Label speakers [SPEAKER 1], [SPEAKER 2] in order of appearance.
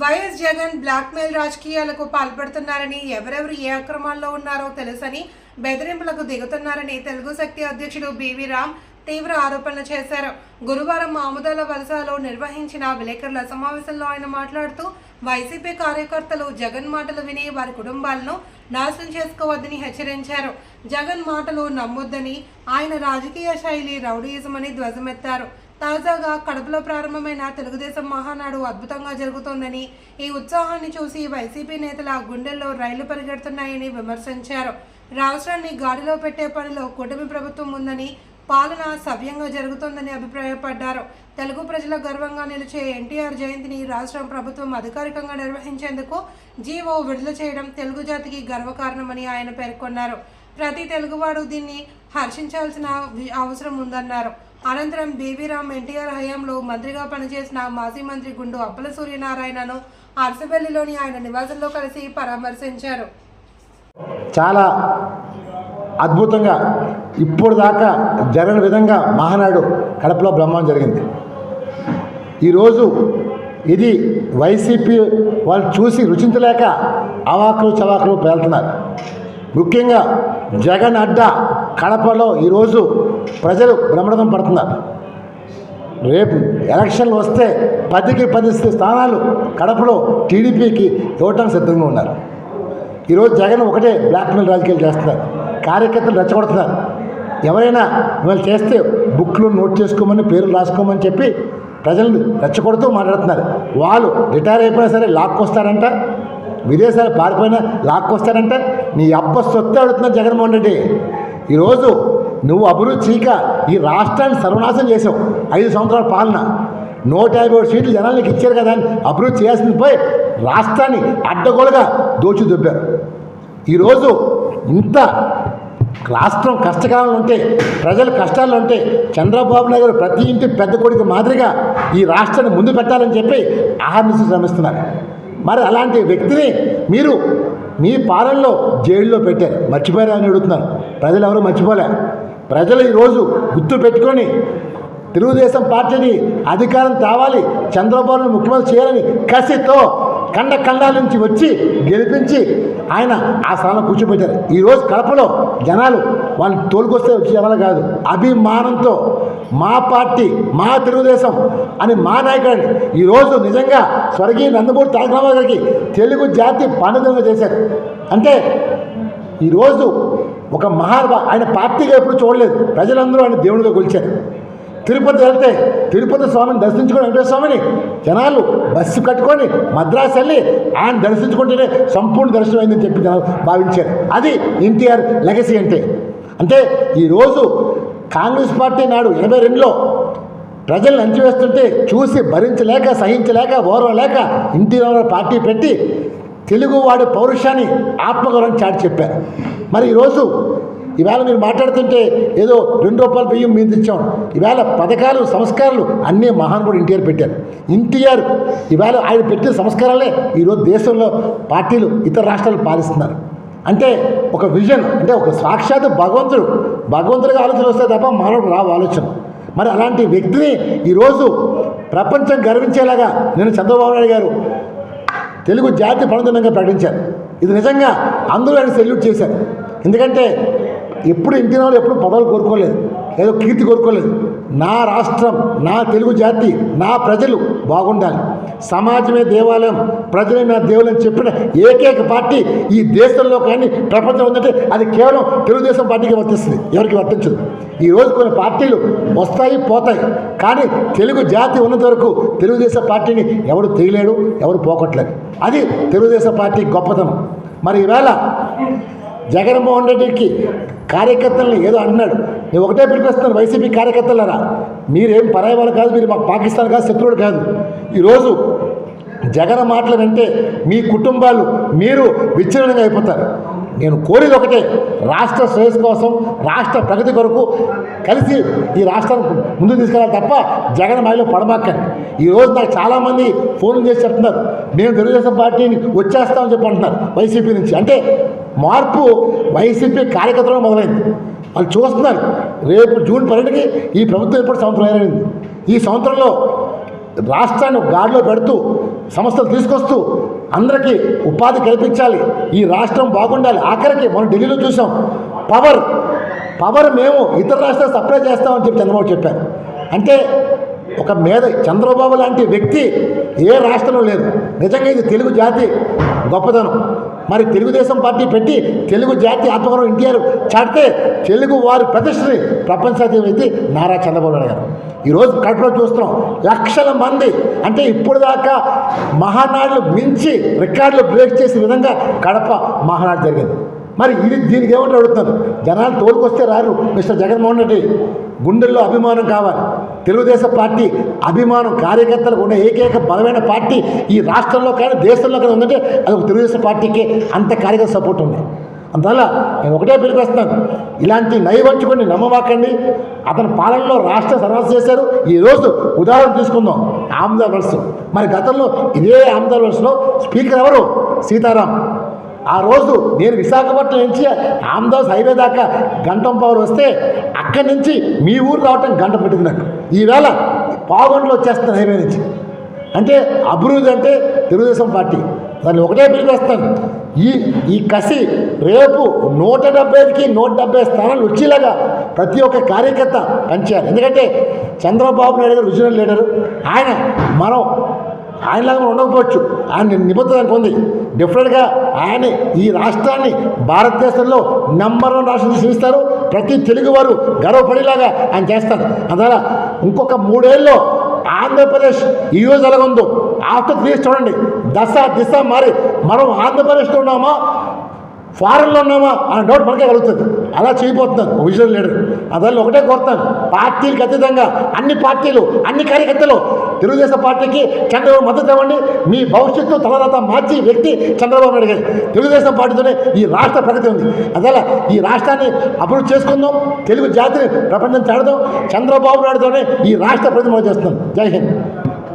[SPEAKER 1] YS Jagan blackmail రాజకీయాలకు పాల్పడుతున్నారని ఎవరెవరు ఏ అక్రమాల్లో ఉన్నారో తెలుసని బెదిరింపులకు దిగుతున్నారని తెలుగు శక్తి అధ్యక్షుడు బివి రామ్ తీవ్ర ఆరోపణలు చేశారు. గురువారం ఆముదాల వలసలో నిర్వహించిన విలేకరుల సమావేశంలో ఆయన మాట్లాడుతూ వైసీపీ కార్యకర్తలు జగన్ మాటలు విని వారి కుటుంబాలను నాశనం చేసుకోవద్దని హెచ్చరించారు. జగన్ మాటలు నమ్మొద్దని ఆయన రాజకీయ శైలి రౌడీయిజం అని ధ్వజమెత్తారు. తాజాగా కడపలో ప్రారంభమైన తెలుగుదేశం మహానాడు అద్భుతంగా జరుగుతోందని ఈ ఉత్సాహాన్ని చూసి వైసీపీ నేతల గుండెల్లో రైళ్ళు పరిగెడుతున్నాయని విమర్శించారు. రాష్ట్రాన్ని గాడిలో పెట్టే పనిలో కూటమి ప్రభుత్వం ఉందని పాలన సవ్యంగా జరుగుతోందని అభిప్రాయపడ్డారు. తెలుగు ప్రజల గర్వంగా నిలిచే ఎన్టీఆర్ జయంతిని రాష్ట్రం ప్రభుత్వం అధికారికంగా నిర్వహించేందుకు జీవో విడుదల చేయడం తెలుగు జాతికి గర్వకారణమని ఆయన పేర్కొన్నారు. ప్రతి తెలుగువాడు దీన్ని హర్షించాల్సిన అవసరం ఉందన్నారు. అనంతరం బీవీరామ్ ఎన్టీఆర్ హయాంలో మంత్రిగా పనిచేసిన మాజీ మంత్రి గుండు అప్పల సూర్యనారాయణను అరసపల్లిలోని ఆయన నివాసంలో కలిసి పరామర్శించారు.
[SPEAKER 2] చాలా అద్భుతంగా ఇప్పుడు దాకా జరగని విధంగా మహానాడు కడపలో బ్రహ్మం జరిగింది. ఈరోజు ఇది వైసీపీ వాళ్ళు చూసి రుచించలేక అవాకులు చవాకులు పేలుతున్నారు. ముఖ్యంగా జగన్ అడ్డా కడపలో ఈరోజు ప్రజలు భ్రమణం పడుతున్నారు. రేపు ఎలక్షన్లు వస్తే పదికి పది స్థానాలు కడపలో టీడీపీకి ఇవ్వటానికి సిద్ధంగా ఉన్నారు. ఈరోజు జగన్ ఒకటే బ్లాక్మెయిల్ రాజకీయాలు చేస్తున్నారు. కార్యకర్తలు రెచ్చగొడుతున్నారు. ఎవరైనా మిమ్మల్ని చేస్తే బుక్లు నోట్ చేసుకోమని పేర్లు రాసుకోమని చెప్పి ప్రజలను రెచ్చగొడుతూ మాట్లాడుతున్నారు. వాళ్ళు రిటైర్ అయిపోయినా సరే లాక్కొస్తారంట. విదేశాలు పారిపోయినా లాక్కొస్తాడంటే నీ అబ్బ సొత్తు అడుగుతున్నా జగన్మోహన్ రెడ్డి. ఈరోజు నువ్వు అభిరుచిక ఈ రాష్ట్రాన్ని సర్వనాశం చేసావు. ఐదు సంవత్సరాల పాలన. నూట యాభై ఏడు సీట్లు జనాలకు ఇచ్చారు కదా అని అభివృద్ధి చేయాల్సింది పోయి రాష్ట్రాన్ని అడ్డగోలుగా దోచి దుబ్బారు. ఈరోజు ఇంత రాష్ట్రం కష్టకాలంలో ఉంటే ప్రజలు కష్టాల్లో ఉంటే చంద్రబాబు నాయుడు ప్రతి ఇంటి పెద్ద కొడుకు మాదిరిగా ఈ రాష్ట్రాన్ని ముందు పెట్టాలని చెప్పి ఆహర్నిశలు శ్రమిస్తున్నారు. మరి అలాంటి వ్యక్తిని మీరు మీ పాలనలో జైల్లో పెట్టారు. మర్చిపోయారా అని అడుగుతున్నారు. ప్రజలు ఎవరు మర్చిపోలే. ప్రజలు ఈరోజు గుర్తు పెట్టుకొని తెలుగుదేశం పార్టీని అధికారం తేవాలి చంద్రబాబును ముఖ్యమంత్రి చేయాలని కసితో కండ కండాల నుంచి వచ్చి గెలిపించి ఆయన ఆ స్థానంలో కూర్చోబెట్టారు. ఈరోజు కడపలో జనాలు వాళ్ళని తోలుకొస్తే వచ్చే జనాలు కాదు. అభిమానంతో మా పార్టీ మా తెలుగుదేశం అని మా నాయకుడిని ఈరోజు నిజంగా స్వర్గీయ నందమూరి తారక రామారావు గారికి తెలుగు జాతి పండుగగా చేశారు. అంటే ఈరోజు ఒక మహానుభా ఆయన పార్టీగా ఎప్పుడు చూడలేదు. ప్రజలందరూ ఆయన దేవుడిగా కొలిచారు తిరుపతి వెళ్తే తిరుపతి స్వామిని దర్శించుకొని వెంకటేశ్వర స్వామిని జనాలు బస్సు కట్టుకొని మద్రాసు వెళ్ళి ఆయన దర్శించుకుంటేనే సంపూర్ణ దర్శనం అయిందని చెప్పి జనాలు భావించారు. అది ఎన్టీఆర్ లెగసీ అంటే. అంటే ఈరోజు కాంగ్రెస్ పార్టీ నాడు ఎనభై రెండులో ప్రజలను అంచివేస్తుంటే చూసి భరించలేక సహించలేక ఓర్వలేక ఇంటిలో పార్టీ పెట్టి తెలుగువాడి పౌరుషాన్ని ఆత్మగౌరవం చాటి చెప్పారు. మరి ఈరోజు ఈవేళ మీరు మాట్లాడుతుంటే ఏదో రెండు రూపాయల బియ్యం మీద ఇచ్చాం. ఈవేళ పథకాలు సంస్కారాలు అన్నీ మహానుభుడు ఎన్టీఆర్ పెట్టారు. ఎన్టీఆర్ ఈవేళ ఆయన పెట్టిన సంస్కారాలే ఈరోజు దేశంలో పార్టీలు ఇతర రాష్ట్రాలు పాలిస్తున్నారు. అంటే ఒక విజన్ అంటే ఒక సాక్షాత్ భగవంతుడు. భగవంతుడిగా ఆలోచన వస్తే తప్ప మానవుడు రావు ఆలోచన. మరి అలాంటి వ్యక్తిని ఈరోజు ప్రపంచం గర్వించేలాగా నేను చంద్రబాబు నాయుడు గారు తెలుగు జాతి పనుదినంగా ప్రకటించారు. ఇది నిజంగా అందరూ ఆయన సెల్యూట్ చేశారు. ఎందుకంటే ఎప్పుడు ఇంటి వాళ్ళు ఎప్పుడు పదవులు కోరుకోలేదు. ఏదో కీర్తి కోరుకోలేదు. నా రాష్ట్రం నా తెలుగు జాతి నా ప్రజలు బాగుండాలి. సమాజమే దేవాలయం ప్రజలే నా దేవులని చెప్పిన ఏకైక పార్టీ ఈ దేశంలో కానీ ప్రపంచం ఉందంటే అది కేవలం తెలుగుదేశం పార్టీకి వర్తిస్తుంది. ఎవరికి వర్తించదు. ఈరోజు కొన్ని పార్టీలు వస్తాయి పోతాయి. కానీ తెలుగు జాతి ఉన్నంత వరకు తెలుగుదేశం పార్టీని ఎవరు తీయలేడు ఎవరు పోగొట్టలేరు. అది తెలుగుదేశం పార్టీ గొప్పతనం. మరి ఈవేళ జగన్మోహన్ రెడ్డికి కార్యకర్తల్ని ఏదో అన్నాడు. నేను ఒకటే పిలిపిస్తున్నాను వైసీపీ కార్యకర్తలరా. మీరేం పరాయవాళ్ళు కాదు మీరు మాకు పాకిస్తాన్ కాదు శత్రువుడు కాదు. ఈరోజు జగన్ మాటలు వింటే మీ కుటుంబాలు మీరు విచ్ఛిన్నంగా అయిపోతారు. నేను కోరేది ఒకటే రాష్ట్ర శ్రేయస్సు కోసం రాష్ట్ర ప్రగతి కొరకు కలిసి ఈ రాష్ట్రాన్ని ముందుకు తీసుకెళ్ళాలి తప్ప జగన్ మాయలో పడమాకండి. ఈరోజు నాకు చాలామంది ఫోన్ చేసి చెప్తున్నారు మేము తెలుగుదేశం పార్టీని వచ్చేస్తామని చెప్పి అంటున్నారు వైసీపీ నుంచి. అంటే మార్పు వైసీపీ కార్యకర్తలు మొదలైంది. వాళ్ళు చూస్తున్నారు. రేపు జూన్ పన్నెండుకి ఈ ప్రభుత్వం ఏర్పడి సంవత్సరం ఏర్పడింది ఈ సంవత్సరంలో రాష్ట్రాన్ని గాడిలో పెడుతూ సంస్థలు తీసుకొస్తూ అందరికీ ఉపాధి కల్పించాలి. ఈ రాష్ట్రం బాగుండాలి. ఆఖరికి మనం ఢిల్లీలో చూసాం. పవర్ పవర్ మేము ఇతర రాష్ట్రాలు సప్లై చేస్తామని చెప్పి చంద్రబాబు చెప్పారు. అంటే ఒక మేధ చంద్రబాబు లాంటి వ్యక్తి ఏ రాష్ట్రంలో లేదు. నిజంగా ఇది తెలుగు జాతి గొప్పదనం మరి తెలుగుదేశం పార్టీ పెట్టి తెలుగు జాతి ఆత్మగౌరవం ఎన్టీఆర్ చాటితే తెలుగు వారి ప్రతిష్టని ప్రపంచాతీయ నారా చంద్రబాబు నాయుడు గారు. ఈరోజు కడపలో చూస్తున్నాం లక్షల మంది అంటే ఇప్పుడు దాకా మహానాడులు మించి రికార్డులు బ్రేక్ చేసే విధంగా కడప మహానాడు జరిగింది. మరి ఇది దీనికి ఏమంటే అడుగుతాను జనాలు తోలుకొస్తే రారు మిస్టర్ జగన్మోహన్ రెడ్డి. గుండెల్లో అభిమానం కావాలి. తెలుగుదేశం పార్టీ అభిమానం కార్యకర్తలకు ఉన్న ఏకైక బలమైన పార్టీ ఈ రాష్ట్రంలో కానీ దేశంలో కానీ ఉందంటే అది ఒక తెలుగుదేశం పార్టీకి అంత కార్యకర్త సపోర్ట్ ఉంది. అందువల్ల నేను ఒకటే పిలిపిస్తున్నాను ఇలాంటి నయవంచుకుని నమ్మవాకండి అతని పాలనలో రాష్ట్ర సర్వస్ చేశారు. ఈ రోజు ఉదాహరణ తీసుకుందాం. ఆమ్దార్ వలస మరి గతంలో ఇదే ఆమ్దార్ వలసలో స్పీకర్ ఎవరు? సీతారాం. ఆ రోజు నేను విశాఖపట్నం నుంచి ఆమ్దాస్ హైవే దాకా గంటం పవర్ వస్తే అక్కడి నుంచి మీ ఊరు రావటం గంట పెట్టింది నాకు. ఈవేళ పావుగంటలో వచ్చేస్తాను హైవే నుంచి. అంటే అభివృద్ధి అంటే తెలుగుదేశం పార్టీ. దాన్ని ఒకటే పిలిపేస్తాను ఈ ఈ కసి రేపు నూట డెబ్బైకి నూట డెబ్బై స్థానాలు వచ్చేలాగా ప్రతి ఒక్క కార్యకర్త పనిచేయాలి. ఎందుకంటే చంద్రబాబు నాయుడు గారు రిజినల్ లీడరు ఆయన మనం ఆయనలాగా మనం ఉండకపోవచ్చు. ఆయన నిబద్ధత ఉంది. డిఫరెంట్గా ఆయన ఈ రాష్ట్రాన్ని భారతదేశంలో నెంబర్ వన్ రాష్ట్రం చూపిస్తారు ప్రతి తెలుగువారు గర్వపడేలాగా ఆయన చేస్తారు. అందువల్ల ఇంకొక మూడేళ్ళలో ఆంధ్రప్రదేశ్ ఈ రోజు ఎలా ఉందో ఆఫ్టర్ త్రీ చూడండి. దశ దిశ మారి మనం ఆంధ్రప్రదేశ్లో ఉన్నామా? ఫారెన్లో ఉన్నామా అనే డౌట్ మనకే కలుగుతుంది. అలా చేయబోతున్నాను విజువల్ లీడర్. అందువల్ల ఒకటే కోరుతాను పార్టీలకు అతీతంగా అన్ని పార్టీలు అన్ని కార్యకర్తలు తెలుగుదేశం పార్టీకి చంద్రబాబు మద్దతు ఇవ్వండి. మీ భవిష్యత్తు తలరాత మార్చి వ్యక్తి చంద్రబాబు నాయుడు గారు. తెలుగుదేశం పార్టీతోనే ఈ రాష్ట్ర ప్రగతి ఉంది. అందువల్ల ఈ రాష్ట్రాన్ని అభివృద్ధి చేసుకుందాం. తెలుగు జాతిని ప్రపంచం చాడదాం చంద్రబాబు నాయుడుతోనే ఈ రాష్ట్ర ప్రతిమ చేస్తున్నాం. జై హింద్.